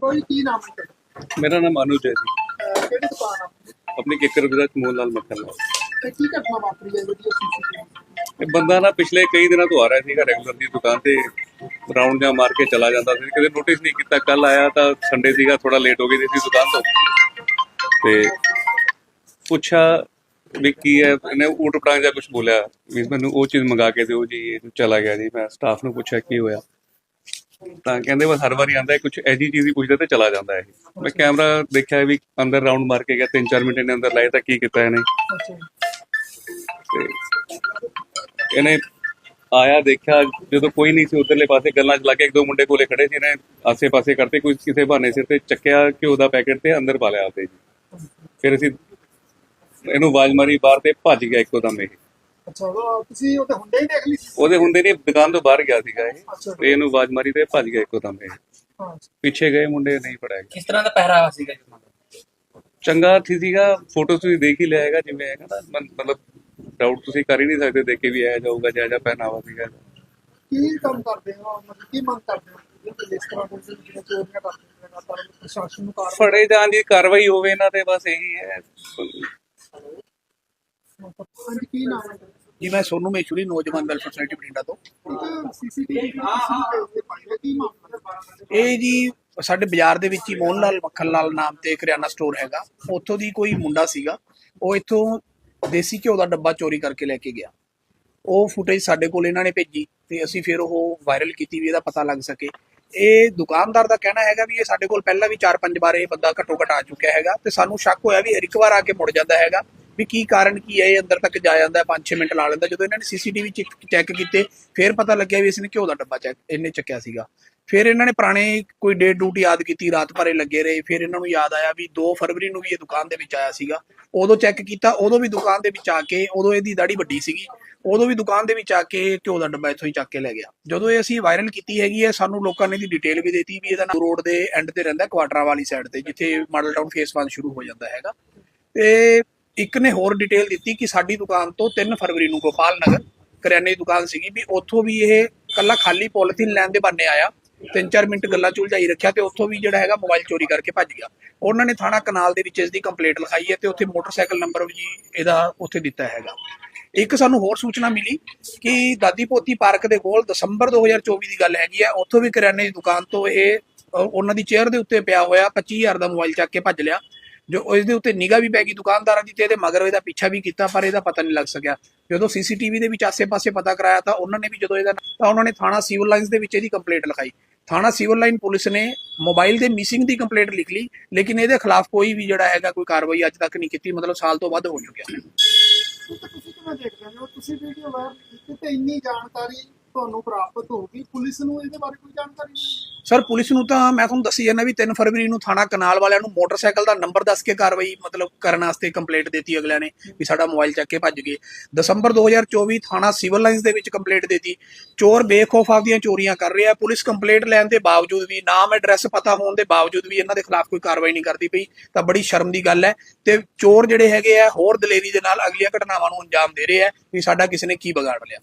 ਕੋਈ ਕੀ ਨਾਮ ਹੈ? ਮੇਰਾ ਨਾਮ ਅਨੁਜ ਹੈ ਜੀ। ਅਹ ਕਿਹੜੀ ਦੁਕਾਨ ਆਪਣੀ ਆਪਣੀ ਕਿੱਕਰ ਵਿਦਤ ਮੋਹਨ ਲਾਲ ਮੱਖਣ ਲਾਲ ਤੇ ਕੀ ਘਟਨਾ ਵਾਪਰੀ ਹੈ ਜਿਹੜੀ ਸੀਸੀਟੀਵੀ ਇਹ ਬੰਦਾ ਨਾ ਪਿਛਲੇ ਕਈ ਦਿਨਾਂ ਤੋਂ ਆ ਰਿਹਾ ਸੀਗਾ ਰੈਗੂਲਰ ਦੀ ਦੁਕਾਨ ਤੇ ਰਾਉਂਡ ਜਾਂ ਮਾਰ ਕੇ ਚਲਾ ਜਾਂਦਾ ਸੀ। ਕਦੇ ਨੋਟਿਸ ਨਹੀਂ ਕੀਤਾ ਕੱਲ ਆਇਆ ਤਾਂ ਸੰਡੇ ਸੀਗਾ ਥੋੜਾ ਲੇਟ ਹੋ ਗਈ ਸੀ ਦੁਕਾਨ ਤੋਂ। ਤੇ ਪੁੱਛਿਆ ਵੀ ਕੀ ਹੈ ਇਹਨੇ ਊਟ ਪਟਾਂਗ ਜਾਂ ਕੁਝ ਬੋਲਿਆ ਵੀ ਮੈਨੂੰ ਉਹ ਚੀਜ਼ ਮੰਗਾ ਕੇ ਦਿਓ ਜੀ ਇਹ ਚਲਾ ਗਿਆ ਜੀ। ਮੈਂ ਸਟਾਫ ਨੂੰ ਪੁੱਛਿਆ ਕੀ ਹੋਇਆ। ਤਾਂ ਕਹਿੰਦੇ ਬਸ ਹਰ ਵਾਰੀ ਆਂਦਾ ਹੈ ਕੁਝ ਐਜੀ ਚੀਜ਼ ਹੀ ਪੁੱਛਦਾ ਤੇ ਚਲਾ ਜਾਂਦਾ ਹੈ ਇਹ। ਮੈਂ ਕੈਮਰਾ ਦੇਖਿਆ ਵੀ ਅੰਦਰ ਰਾਉਂਡ ਮਾਰ ਕੇ ਗਿਆ 3-4 ਮਿੰਟ ਇਹਨੇ ਅੰਦਰ ਲਾਏ ਤਾਂ ਕੀ ਕੀਤਾ ਇਹਨੇ। ਤੇ ਇਹਨੇ ਆਇਆ ਦੇਖਿਆ ਜਦੋਂ ਕੋਈ ਨਹੀਂ ਸੀ ਉਧਰਲੇ ਪਾਸੇ ਗੱਲਾਂ ਚ ਲਾ ਕੇ ਇੱਕ ਦੋ ਮੁੰਡੇ ਕੋਲੇ ਖੜੇ ਸੀ ਇਹਨੇ ਆਸੇ-ਪਾਸੇ ਕਰਤੇ ਕੋਈ ਕਿਸੇ ਬਹਾਨੇ ਸਿਰ ਤੇ ਚੱਕਿਆ ਘਿਓ ਦਾ ਪੈਕੇਟ ਤੇ ਅੰਦਰ ਪਾ ਲਿਆ ਆਪੇ ਜੀ ਫਿਰ ਅਸੀਂ ਇਹਨੂੰ ਆਵਾਜ਼ ਮਾਰੀ ਬਾਹਰ ਤੇ ਭੱਜ ਗਿਆ ਇੱਕੋ ਦਮ ਇਹ। ਅੱਛਾ ਉਹ ਤੁਸੀਂ ਉਹ ਤੇ ਹੁੰਦੇ ਹੀ ਦੇਖ ਲਈ ਸੀ ਉਹਦੇ ਹੁੰਦੇ ਨਹੀਂ ਦੁਕਾਨ ਤੋਂ ਬਾਹਰ ਗਿਆ ਸੀਗਾ ਇਹ। ਅੱਛਾ ਤੇ ਇਹਨੂੰ ਆਵਾਜ਼ ਮਾਰੀ ਤੇ ਭੱਜ ਗਿਆ ਇੱਕੋ ਦਮ ਇਹ। ਹਾਂ। ਪਿੱਛੇ ਗਏ ਮੁੰਡੇ ਨਹੀਂ ਪੜਿਆ ਕਿਸ ਤਰ੍ਹਾਂ ਦਾ ਪਹਿਰਾਵਾ ਸੀਗਾ ਜੀ ਉਹਨਾਂ ਦਾ? ਚੰਗਾ ਸੀ ਸੀਗਾ ਫੋਟੋ ਤੁਸੀਂ ਦੇਖ ਹੀ ਲਿਆਏਗਾ ਜਿਵੇਂ ਹੈਗਾ ਨਾ ਮਨ- ਮਤਲਬ ਡਾਊਟ ਤੁਸੀਂ ਕਰ ਹੀ ਨਹੀਂ ਸਕਦੇ ਦੇਖ ਕੇ ਵੀ ਆਇਆ ਜਾਊਗਾ ਜਾਂ ਜਾਂ ਪਹਿਨਾਵਾ ਸੀਗਾ। ਕੀ ਕੰਮ ਕਰਦੇ ਹੋ? ਮਤਲਬ ਕੀ ਮੰਗ ਕਰਦੇ ਹੋ? ਇਸ ਤਰ੍ਹਾਂ ਦੇ ਜਿਹੜੇ ਚੋਰੀਆਂ ਕਰਦੇ ਨੇ ਲਗਾਤਾਰ ਪ੍ਰਸ਼ਾਸਨ ਨੂੰ ਕਾਰਵਾਈ ਫੜੇ ਜਾਣ ਦੀ ਕਾਰਵਾਈ ਹੋਵੇ ਇਹਨਾਂ ਤੇ ਬਸ ਇਹੀ ਹੈ। ਹਾਂਜੀ ਕੀ ਨਾਮ ਹੈ। ਜੀ, ਮੈਂ ਸੋਨੂ ਮੇਸ਼ੂਰੀ, ਨੌਜਵਾਨ ਵੈਲਫੇਅਰ ਸੁਸਾਇਟੀ ਬਠਿੰਡਾ ਤੋਂ। ਇਹ ਜੀ, ਸਾਡੇ ਬਾਜ਼ਾਰ ਦੇ ਵਿੱਚ ਹੀ ਮੋਹਨ ਲਾਲ ਮੱਖਣ ਲਾਲ ਨਾਮ ਤੇ ਕਰਿਆਨਾ ਸਟੋਰ ਹੈਗਾ। ਉੱਥੋਂ ਦੀ ਕੋਈ ਮੁੰਡਾ ਸੀਗਾ, ਉਹ ਇੱਥੋਂ ਦੇਸੀ ਘਿਓ ਦਾ ਡੱਬਾ ਚੋਰੀ ਕਰਕੇ ਲੈ ਕੇ ਗਿਆ। ਉਹ ਫੁਟੇਜ ਸਾਡੇ ਕੋਲ ਇਹਨਾਂ ਨੇ ਭੇਜੀ ਤੇ ਅਸੀਂ ਫਿਰ ਉਹ ਵਾਇਰਲ ਕੀਤੀ ਵੀ ਇਹਦਾ ਪਤਾ ਲੱਗ ਸਕੇ। ਇਹ ਦੁਕਾਨਦਾਰ ਦਾ ਕਹਿਣਾ ਹੈਗਾ ਵੀ ਇਹ ਸਾਡੇ ਕੋਲ ਪਹਿਲਾਂ ਵੀ 4-5 ਵਾਰ ਇਹ ਬੰਦਾ ਘੱਟੋ ਘੱਟ ਆ ਚੁੱਕਿਆ ਹੈਗਾ ਤੇ ਸਾਨੂੰ ਸ਼ੱਕ ਹੋਇਆ ਵੀ ਹਰ ਇੱਕ ਵਾਰ ਆ ਕੇ ਮੁੜ ਜਾਂਦਾ ਹੈਗਾ। ਵੀ ਕੀ ਕਾਰਨ ਕੀ ਹੈ, ਇਹ ਅੰਦਰ ਤੱਕ ਜਾ ਜਾਂਦਾ 5-6 ਮਿੰਟ ਲਾ ਲੈਂਦਾ। ਜਦੋਂ ਇਹਨਾਂ ਨੇ ਸੀਸੀਟੀਵੀ ਚੈੱਕ ਕੀਤੇ, ਫਿਰ ਪਤਾ ਲੱਗਿਆ ਵੀ ਇਸਨੇ ਘਿਓ ਦਾ ਡੱਬਾ ਚੈੱਕ ਇਹਨੇ ਚੱਕਿਆ ਸੀਗਾ। ਫਿਰ ਇਹਨਾਂ ਨੇ ਪੁਰਾਣੇ ਕੋਈ ਡੇਟ ਡਿਊਟੀ ਯਾਦ ਕੀਤੀ, ਰਾਤ ਭਰੇ ਲੱਗੇ ਰਹੇ। ਫਿਰ ਇਹਨਾਂ ਨੂੰ ਯਾਦ ਆਇਆ ਵੀ 2 ਫਰਵਰੀ ਨੂੰ ਵੀ ਇਹ ਦੁਕਾਨ ਦੇ ਵਿੱਚ ਆਇਆ ਸੀਗਾ। ਉਦੋਂ ਚੈੱਕ ਕੀਤਾ, ਉਦੋਂ ਵੀ ਦੁਕਾਨ ਦੇ ਵਿੱਚ ਆ ਕੇ ਉਦੋਂ ਇਹਦੀ ਦਾੜੀ ਵੱਡੀ ਸੀਗੀ। ਉਦੋਂ ਵੀ ਦੁਕਾਨ ਦੇ ਵਿੱਚ ਆ ਕੇ ਘਿਓ ਦਾ ਡੱਬਾ ਇੱਥੋਂ ਹੀ ਚੱਕ ਕੇ ਲੈ ਗਿਆ। ਜਦੋਂ ਇਹ ਅਸੀਂ ਵਾਇਰਲ ਕੀਤੀ ਹੈਗੀ ਹੈ, ਸਾਨੂੰ ਲੋਕਾਂ ਨੇ ਦੀ ਡਿਟੇਲ ਵੀ ਦਿੱਤੀ ਵੀ ਇਹਦਾ ਨਾਮ ਰੋਡ ਦੇ ਐਂਡ ਤੇ ਰਹਿੰਦਾ ਕੁਆਟਰਾਂ ਵਾਲੀ ਸਾਈਡ ਤੇ, ਜਿੱਥੇ ਮਾਡਲ ਟਾਊਨ ਫੇਸ 1 ਸ਼ੁਰੂ ਹੋ ਜਾਂਦਾ ਹੈਗਾ। ਤੇ ਇੱਕ ਨੇ ਹੋਰ ਡਿਟੇਲ ਦਿੱਤੀ ਕਿ ਸਾਡੀ ਦੁਕਾਨ ਤੋਂ 3 ਫਰਵਰੀ ਨੂੰ ਗੋਪਾਲ ਨਗਰ ਕਰਿਆਨੇ ਦੀ ਦੁਕਾਨ ਸੀਗੀ ਵੀ ਉੱਥੋਂ ਵੀ ਇਹ ਕੱਲਾ ਖਾਲੀ ਪੋਲੀਥੀਨ ਲੈਣ ਦੇ ਬੰਨੇ ਆਇਆ, ਤਿੰਨ ਚਾਰ ਮਿੰਟ ਗੱਲਾਂ ਚੁਲਝਾਈ ਰੱਖਿਆ ਤੇ ਉੱਥੋਂ ਵੀ ਜਿਹੜਾ ਹੈਗਾ ਮੋਬਾਈਲ ਚੋਰੀ ਕਰਕੇ ਭੱਜ ਗਿਆ। ਉਹਨਾਂ ਨੇ ਥਾਣਾ ਕਨਾਲ ਦੇ ਵਿੱਚ ਇਸ ਦੀ ਕੰਪਲੇਂਟ ਲਿਖਾਈ ਹੈ ਤੇ ਉੱਥੇ ਮੋਟਰਸਾਈਕਲ ਨੰਬਰ ਵੀ ਇਹਦਾ ਉੱਥੇ ਦਿੱਤਾ ਹੈਗਾ। ਇੱਕ ਸਾਨੂੰ ਹੋਰ ਸੂਚਨਾ ਮਿਲੀ ਕਿ ਦਾਦੀ ਪੋਤੀ ਪਾਰਕ ਦੇ ਕੋਲ ਦਸੰਬਰ 2024 ਦੀ ਗੱਲ ਹੈਗੀ ਆ ਉੱਥੋਂ ਵੀ ਕਰਿਆਨੇ ਦੀ ਦੁਕਾਨ ਤੋਂ ਇਹ ਉਹਨਾਂ ਦੀ ਚੇਅਰ ਦੇ ਉੱਤੇ ਪਿਆ ਹੋਇਆ 25000 ਦਾ ਮੋਬਾਈਲ ਚੱਕ ਕੇ ਭੱਜ ਲਿਆ। ਜੋ ਇਸ ਦੇ ਉੱਤੇ ਨਿਗਾਹ ਵੀ ਪੈ ਗਈ ਦੁਕਾਨਦਾਰਾਂ ਦੀ ਤੇ ਇਹਦੇ ਮਗਰ ਇਹਦਾ ਪਿੱਛਾ ਵੀ ਕੀਤਾ, ਪਰ ਇਹਦਾ ਪਤਾ ਨਹੀਂ ਲੱਗ ਸਕਿਆ। ਜਦੋਂ ਸੀਸੀਟੀਵੀ ਦੇ ਵਿੱਚ ਆਸੇ-ਪਾਸੇ ਪਤਾ ਕਰਾਇਆ ਤਾਂ ਉਹਨਾਂ ਨੇ ਵੀ ਜਦੋਂ ਇਹਦਾ ਤਾਂ ਉਹਨਾਂ ਨੇ ਥਾਣਾ ਸਿਵਲ ਲਾਈਨਸ ਦੇ ਵਿੱਚ ਇਹਦੀ ਕੰਪਲੇਂਟ ਲਿਖਾਈ। ਥਾਣਾ ਸਿਵਲ ਲਾਈਨ ਪੁਲਿਸ ਨੇ ਮੋਬਾਈਲ ਦੇ ਮਿਸਿੰਗ ਦੀ ਕੰਪਲੇਂਟ ਲਿਖ ਲਈ, ਲੇਕਿਨ ਇਹਦੇ ਖਿਲਾਫ ਕੋਈ ਵੀ ਜਿਹੜਾ ਹੈਗਾ ਕੋਈ ਕਾਰਵਾਈ ਅੱਜ ਤੱਕ ਨਹੀਂ ਕੀਤੀ, ਮਤਲਬ ਸਾਲ ਤੋਂ ਵੱਧ ਹੋ ਚੁੱਕਿਆ। ਤੁਸੀਂ ਕਿਵੇਂ ਦੇਖਦੇ ਹੋ? ਤੁਸੀਂ ਵੀਡੀਓ ਵਾਇਰਲ ਕੀਤੀ ਤੇ ਇੰਨੀ ਜਾਣਕਾਰੀ ਤੁਹਾਨੂੰ ਪ੍ਰਾਪਤ ਹੋ ਪੁਲਿਸ ਨੂੰ ਇਹਦੇ ਬਾਰੇ ਕੋਈ ਜਾਣਕਾਰੀ ਨਹੀਂ ਸਰ ਪੁਲਿਸ ਨੂੰ ਤਾਂ ਮੈਂ ਤੁਹਾਨੂੰ ਦੱਸੀ ਜਾਂਦਾ ਵੀ 3 ਫਰਵਰੀ ਨੂੰ ਥਾਣਾ ਕਨਾਲ ਵਾਲਿਆਂ ਨੂੰ ਮੋਟਰਸਾਈਕਲ ਦਾ ਨੰਬਰ ਦੱਸ ਕੇ ਕਾਰਵਾਈ ਮਤਲਬ ਕਰਨ ਵਾਸਤੇ ਕੰਪਲੇਂਟ ਦਿੱਤੀ ਅਗਲਿਆਂ ਨੇ ਵੀ ਸਾਡਾ ਮੋਬਾਈਲ ਚੱਕ ਕੇ ਭੱਜ ਗਏ। ਦਸੰਬਰ 2024 ਥਾਣਾ ਸਿਵਲ ਲਾਈਨਸ ਦੇ ਵਿੱਚ ਕੰਪਲੇਂਟ ਦਿੱਤੀ। ਚੋਰ ਬੇਖੌਫ ਆਪਦੀਆਂ ਚੋਰੀਆਂ ਕਰ ਰਿਹਾ। ਪੁਲਿਸ ਕੰਪਲੇਂਟ ਲੈਣ ਦੇ ਬਾਵਜੂਦ ਵੀ, ਨਾਮ ਐਡਰੈਸ ਪਤਾ ਹੋਣ ਦੇ ਬਾਵਜੂਦ ਵੀ ਇਹਨਾਂ ਦੇ ਖਿਲਾਫ ਕੋਈ ਕਾਰਵਾਈ ਨਹੀਂ ਕਰਦੀ ਪਈ। ਤਾਂ ਬੜੀ ਸ਼ਰਮ ਦੀ ਗੱਲ ਹੈ ਤੇ ਚੋਰ ਜਿਹੜੇ ਹੈਗੇ ਆ, ਹੋਰ ਦਲੇਰੀ ਦੇ ਨਾਲ ਅਗਲੀਆਂ ਘਟਨਾਵਾਂ ਨੂੰ ਅੰਜਾਮ ਦੇ ਰਹੇ ਆ ਵੀ ਸਾਡਾ ਕਿਸੇ ਨੇ ਕੀ ਵਿਗਾੜ ਲਿਆ।